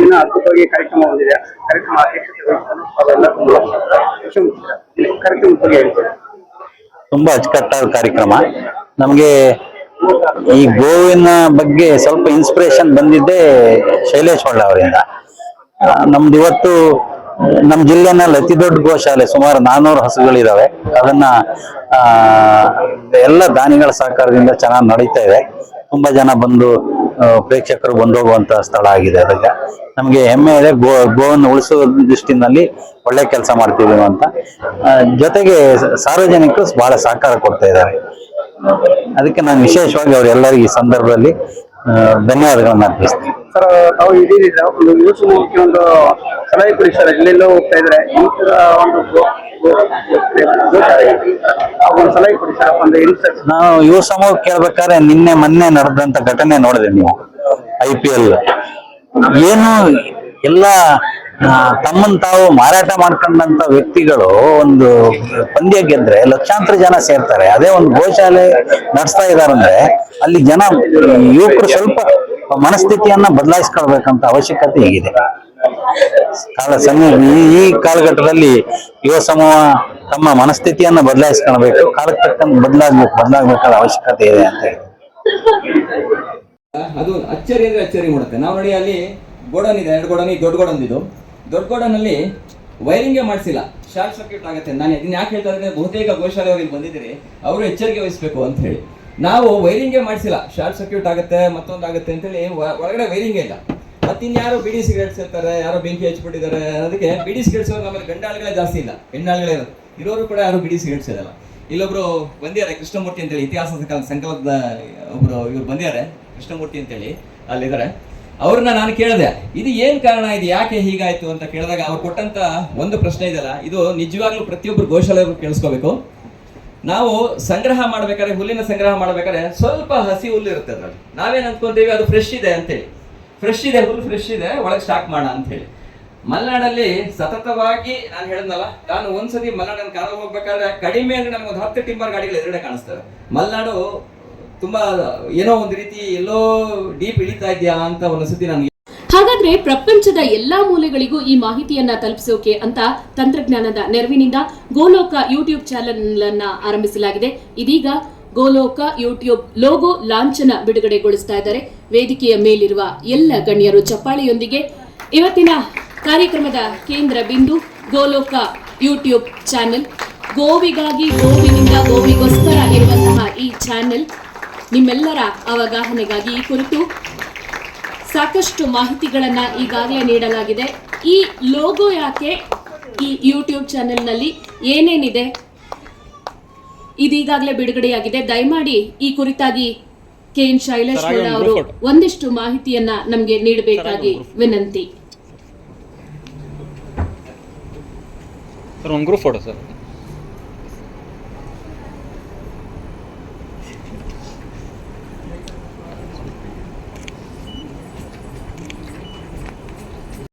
ದಿನ ಅದ್ಭುತವಾಗಿ ಕಾರ್ಯಕ್ರಮ ಹೊಂದಿದೆ. ಕಾರ್ಯಕ್ರಮ ಅಧ್ಯಕ್ಷತೆ ವಹಿಸಲು ಅವೆಲ್ಲ ವಿಶ್ವಮಿತ್ರ ಕಾರ್ಯಕ್ರಮ ಬಗ್ಗೆ ಹೇಳ್ತಾರೆ. ತುಂಬಾ ಅಚ್ಚುಕಟ್ಟಾದ ಕಾರ್ಯಕ್ರಮ. ನಮಗೆ ಈ ಗೋವಿನ ಬಗ್ಗೆ ಸ್ವಲ್ಪ ಇನ್ಸ್ಪಿರೇಷನ್ ಬಂದಿದ್ದೆ ಶೈಲೇಶ್ ಹೊಳ್ಳ ಅವರಿಂದ. ನಮ್ದು ಇವತ್ತು ನಮ್ಮ ಜಿಲ್ಲೆನಲ್ಲಿ ಅತಿ ದೊಡ್ಡ ಗೋಶಾಲೆ ಸುಮಾರು ನಾನ್ನೂರು ಹಸುಗಳಿದಾವೆ. ಅದನ್ನ ಎಲ್ಲ ದಾನಿಗಳ ಸಹಕಾರದಿಂದ ಚೆನ್ನಾಗಿ ನಡೀತಾ ಇದೆ. ತುಂಬಾ ಜನ ಬಂದು ಪ್ರೇಕ್ಷಕರು ಬಂದು ಹೋಗುವಂತ ಸ್ಥಳ ಆಗಿದೆ ಅದಕ್ಕೆ. ನಮಗೆ ಹೆಮ್ಮೆ ಇದೆ ಗೋ, ಗೋವನ್ನು ಉಳಿಸುವ ದೃಷ್ಟಿನಲ್ಲಿ ಒಳ್ಳೆ ಕೆಲಸ ಮಾಡ್ತಿದ್ದೀವಿ ಅಂತ. ಜೊತೆಗೆ ಸಾರ್ವಜನಿಕರು ಬಹಳ ಸಹಕಾರ ಕೊಡ್ತಾ ಇದ್ದಾರೆ. ಅದಕ್ಕೆ ನಾನು ವಿಶೇಷವಾಗಿ ಅವರೆಲ್ಲರಿಗೂ ಈ ಸಂದರ್ಭದಲ್ಲಿ ಧನ್ಯವಾದಗಳನ್ನು ಅರ್ಪಿಸ್ತೀನಿ. ಸರ್ ತಾವು ಇದೀರಿ ಒಂದು ಸಲಹೆ ಕೊಡಿ ಸರ್ ಎಲ್ಲೆಲ್ಲೋ ಹೋಗ್ತಾ ಇದ್ರೆ ಈ ತರ ಒಂದು ನಾನು ಯುವ ಸಮೂಹ ಕೇಳ್ಬೇಕಾದ್ರೆ ನಿನ್ನೆ ಮೊನ್ನೆ ನಡೆದಂತ ಘಟನೆ ನೋಡಿದೆ ನೀವು ಐ ಪಿ ಎಲ್ ಏನು ಎಲ್ಲ ತಮ್ಮನ್ ತಾವು ಮಾರಾಟ ಮಾಡ್ಕೊಂಡಂತ ವ್ಯಕ್ತಿಗಳು ಒಂದು ಪಂದ್ಯ ಗೆದ್ರೆ ಲಕ್ಷಾಂತರ ಜನ ಸೇರ್ತಾರೆ. ಅದೇ ಒಂದು ಗೋಶಾಲೆ ನಡೆಸ್ತಾ ಇದಾರಂದ್ರೆ ಅಲ್ಲಿ ಜನ ಯುವಕರು ಸ್ವಲ್ಪ ಮನಸ್ಥಿತಿಯನ್ನ ಬದಲಾಯಿಸ್ಕೊಳ್ಬೇಕಂತ ಅವಶ್ಯಕತೆ ಈಗಿದೆ. ಕಾಲ ಸನ್ನಿ, ಈ- ಕಾಲಘಟ್ಟದಲ್ಲಿ ಯುವ ಸಮೂಹ ತಮ್ಮ ಮನಸ್ಥಿತಿಯನ್ನ ಬದಲಾಯಿಸ್ಕೊಳ್ಬೇಕು. ಕಾಲಕ್ಕೆ ತಕ್ಕಂತೆ ಬದಲಾಗ್ಬೇಕು, ಬದಲಾಗಬೇಕಾದ ಅವಶ್ಯಕತೆ ಇದೆ ಅಂತ ಹೇಳಿ. ಅದು ಅಚ್ಚರಿ ಅಂದ್ರೆ ಅಚ್ಚರಿ ಮಾಡುತ್ತೆ. ನಾವು ನೋಡಿ ಅಲ್ಲಿ ಗೋಡನ್ ಇದೆ, ಎರಡು ಗೋಡನ್ ದೊಡ್ಡ ಗೋಡನ್ ಇದು. ದೊಡ್ಡ ಗೋಡನ್ ಅಲ್ಲಿ ವೈರಿಂಗೇ ಮಾಡಿಸಿಲ್ಲ. ಶಾರ್ಟ್ ಸರ್ಕ್ಯೂಟ್ ಆಗುತ್ತೆ. ನಾನು ಇದನ್ನ ಯಾಕೆ ಹೇಳ್ತಾ ಇದ್ರೆ ಬಹುತೇಕ ಗೋಶಾಲೆಯವರು ಇಲ್ಲಿ ಬಂದಿದ್ದೀರಿ. ಅವರು ಎಚ್ಚರಿಕೆ ವಹಿಸಬೇಕು ಅಂತ ಹೇಳಿ. ನಾವು ವೈರಿಂಗೇ ಮಾಡಿಸಿಲ್ಲ. ಶಾರ್ಟ್ ಸರ್ಕ್ಯೂಟ್ ಆಗುತ್ತೆ, ಮತ್ತೊಂದು ಆಗುತ್ತೆ ಅಂತೇಳಿ ಒಳಗಡೆ ವೈರಿಂಗೇ ಇಲ್ಲ. ಮತ್ತಿನ್ಯಾರೋ ಬಿಡಿ ಸಿಗರೇಟ್ಸ್ ಇರ್ತಾರೆ ಯಾರೋ ಬೆಂಕಿ ಹಚ್ಬಿಟ್ಟಿದ್ದಾರೆ, ಅದಕ್ಕೆ ಬಿಡಿ ಸಿಗರೇಟ್ಸ್ ನಮ್ಮಲ್ಲಿ ಗಂಡಾಳುಗಳೇ ಜಾಸ್ತಿ ಇಲ್ಲ, ಹೆಣ್ಣಾಳುಗಳೇ ಇರೋರು ಕೂಡ ಯಾರು ಬಿಡಿ ಸಿಗರೇಟ್ಸ್ ಇರಲ್ಲ. ಇಲ್ಲೊಬ್ರು ಬಂದಿದ್ದಾರೆ, ಕೃಷ್ಣಮೂರ್ತಿ ಅಂತೇಳಿ ಇತಿಹಾಸ ಸಂಕಲ್ಪದ ಒಬ್ರು ಇವ್ರು ಬಂದಿದ್ದಾರೆ, ಕೃಷ್ಣಮೂರ್ತಿ ಅಂತೇಳಿ, ಅಲ್ಲಿದ್ದಾರೆ. ಅವ್ರನ್ನ ನಾನು ಕೇಳಿದೆ, ಇದು ಏನ್ ಕಾರಣ ಇದು, ಯಾಕೆ ಹೀಗಾಯ್ತು ಅಂತ ಕೇಳಿದಾಗ ಅವ್ರು ಕೊಟ್ಟಂತ ಒಂದು ಪ್ರಶ್ನೆ ಇದೆಯಲ್ಲ, ಇದು ನಿಜವಾಗ್ಲೂ ಪ್ರತಿಯೊಬ್ಬರು ಗೋಶಾಲೆಯವರು ಕೇಳಿಸ್ಕೋಬೇಕು. ನಾವು ಸಂಗ್ರಹ ಮಾಡ್ಬೇಕಾದ್ರೆ, ಹುಲ್ಲಿನ ಸಂಗ್ರಹ ಮಾಡ್ಬೇಕಾದ್ರೆ ಸ್ವಲ್ಪ ಹಸಿ ಹುಲ್ಲು ಇರುತ್ತೆ ಅದ್ರಲ್ಲಿ. ನಾವೇನ್ ಅಂದ್ಕೊಂತೀವಿ, ಅದು ಫ್ರೆಶ್ ಇದೆ ಅಂತೇಳಿ. ಫ್ರೆಶ್ ಇದೆ ಫುಲ್ ಫ್ರೆಶ್ ಇದೆ, ಒಳಗೆ ಸ್ಟಾಕ್ ಮಾಡ ಅಂತ ಹೇಳಿ. ಮಲೆನಾಡಲ್ಲಿ ಸತತವಾಗಿ ನಾನು ಹೇಳಿದ್ನಲ್ಲ, ನಾನು ಒಂದ್ಸತಿ ಮಲೆನಾಡಿನ ಕಾರಲ್ಲಿ ಹೋಗ್ಬೇಕಾದ್ರೆ ಕಡಿಮೆ ಅಂದ್ರೆ ನಮ್ಗೆ ಒಂದು ಹತ್ತು ಟಿಂಬರ್ ಗಾಡಿಗಳು ಎದುರುಗಡೆ ಕಾಣಿಸ್ತವೆ. ಮಲೆನಾಡು ತುಂಬಾ ಏನೋ ಒಂದು ರೀತಿ ಎಲ್ಲೋ ಡೀಪ್ ಇಳಿತಾ ಇದೆಯಾ ಅಂತ ಒಂದ್ಸತಿ ನಾನು ಹಾಗಾದ್ರೆ ಪ್ರಪಂಚದ ಎಲ್ಲಾ ಮೂಲೆಗಳಿಗೂ ಈ ಮಾಹಿತಿಯನ್ನ ತಲುಪಿಸೋಕೆ ಅಂತ ತಂತ್ರಜ್ಞಾನದ ನೆರವಿನಿಂದ ಗೋಲೋಕ ಯೂಟ್ಯೂಬ್ ಚಾನೆಲ್ ಅನ್ನ ಆರಂಭಿಸಲಾಗಿದೆ. ಇದೀಗ ಗೋಲೋಕ, ಯೂಟ್ಯೂಬ್ ಲೋಗೋ ಲಾಂಛನ ಬಿಡುಗಡೆಗೊಳಿಸ್ತಾ ಇದ್ದಾರೆ. ವೇದಿಕೆಯ ಮೇಲಿರುವ ಎಲ್ಲ ಗಣ್ಯರು ಚಪ್ಪಾಳೆಯೊಂದಿಗೆ ಇವತ್ತಿನ ಕಾರ್ಯಕ್ರಮದ ಕೇಂದ್ರ ಬಿಂದು ಗೋಲೋಕ ಯೂಟ್ಯೂಬ್ ಚಾನೆಲ್. ಗೋವಿಗಾಗಿ ಗೋವಿನಿಂದ ಗೋವಿಗೋಸ್ಕರ ಇರುವಂತಹ ಈ ಚಾನೆಲ್ ನಿಮ್ಮೆಲ್ಲರ ಅವಗಾಹನೆಗಾಗಿ ಈ ಕುರಿತು ಸಾಕಷ್ಟು ಮಾಹಿತಿಗಳನ್ನ ಈಗಾಗಲೇ ನೀಡಲಾಗಿದೆ. ಈ ಲೋಗೋ ಯಾಕೆ ಈ ಯೂಟ್ಯೂಬ್ ಚಾನೆಲ್ನಲ್ಲಿ ಏನೇನಿದೆ? ಇದೀಗಾಗಲೇ ಬಿಡುಗಡೆಯಾಗಿದೆ. ದಯಮಾಡಿ ಈ ಕುರಿತಾಗಿ ಕೆ ಎನ್ ಶೈಲೇಶ್ ಗೌಡ ಅವರು ಒಂದಿಷ್ಟು ಮಾಹಿತಿಯನ್ನ ನಮಗೆ ನೀಡಬೇಕಾಗಿ ವಿನಂತಿ. ಸರ್ ಒಂದು ಗ್ರೂಪ್ ಫೋಟೋ ಸರ್.